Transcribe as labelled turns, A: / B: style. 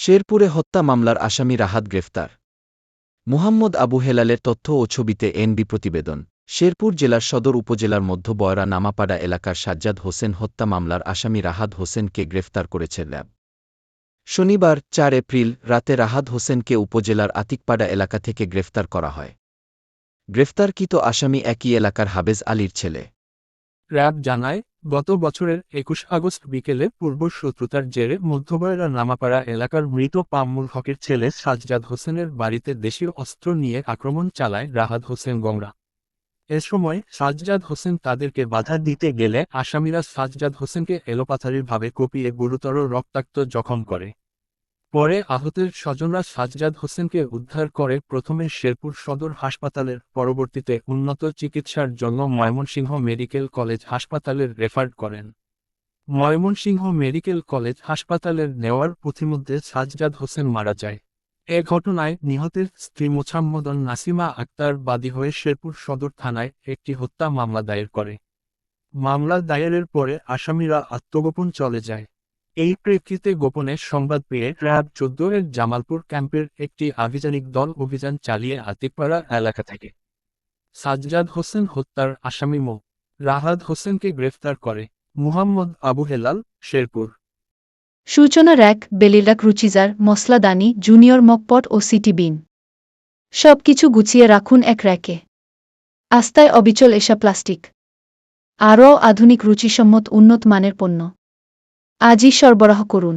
A: শেরপুরে হত্যা মামলার আসামি রাহাত গ্রেফতার। মুহাম্মদ আবু হেলালের তথ্য ও ছবিতে এনবি প্রতিবেদন। শেরপুর জেলার সদর উপজেলার মধ্য বয়রা নামাপাড়া এলাকার সাজ্জাদ হোসেন হত্যা মামলার আসামি রাহাত হোসেনকে গ্রেফতার করেছে ল্যাব। শনিবার, চার এপ্রিল রাতে রাহাত হোসেনকে উপজেলার আতিকপাড়া এলাকা থেকে গ্রেফতার করা হয়। গ্রেফতারকৃত আসামি একই এলাকার হাবেজ আলীর ছেলে।
B: র্যাব জানায় গত বছরের একুশ আগস্ট বিকেলে পূর্ব শত্রুতার জেরে মধ্যবয়রা নামাপাড়া এলাকার মৃত পাম্মুল হকের ছেলে সাজ্জাদ হোসেনের বাড়িতে দেশীয় অস্ত্র নিয়ে আক্রমণ চালায় রাহাত হোসেন গংরা। এ সময় সাজজাদ হোসেন তাদেরকে বাধা দিতে গেলে আসামিরা সাজজাদ হোসেনকে এলোপাথারিভাবে কপিয়ে গুরুতর রক্তাক্ত জখম করে। পরে আহতের স্বজনরা সাজজাদ হোসেনকে উদ্ধার করে প্রথমে শেরপুর সদর হাসপাতালের পরবর্তীতে উন্নত চিকিৎসার জন্য ময়মনসিংহ মেডিকেল কলেজ হাসপাতালের রেফার করেন। ময়মনসিংহ মেডিকেল কলেজ হাসপাতালের নেওয়ার পথিমধ্যে সাজজাদ হোসেন মারা যায়। এ ঘটনায় নিহতের স্ত্রী মোছাম্মদন নাসিমা আক্তার বাদী হয়ে শেরপুর সদর থানায় একটি হত্যা মামলা দায়ের করে। মামলা দায়েরের পরে আসামিরা আত্মগোপন চলে যায়। এই প্রেক্ষিতে গোপনে সংবাদ পেয়ে র্যাব চোদ্দ এর জামালপুর ক্যাম্পের একটি আভিযানিক দল অভিযান চালিয়ে আতিকপাড়া এলাকা থেকে। সাজ্জাদ হোসেন হত্যার আসামি মো। রাহাদ হোসেনকে গ্রেফতার করে মুহাম্মদ আবু হেলাল, শেরপুর।
C: সূচনা র্যাক বেলিরাক রুচিজার মসলাদানি জুনিয়র মকপট ও সিটি বিন। সব কিছু গুছিয়ে রাখুন এক র্যাকে। আস্তায় অবিচল এসা প্লাস্টিক। আরও আধুনিক রুচিসম্মত উন্নত মানের পণ্য। আজই সরবরাহ করুন।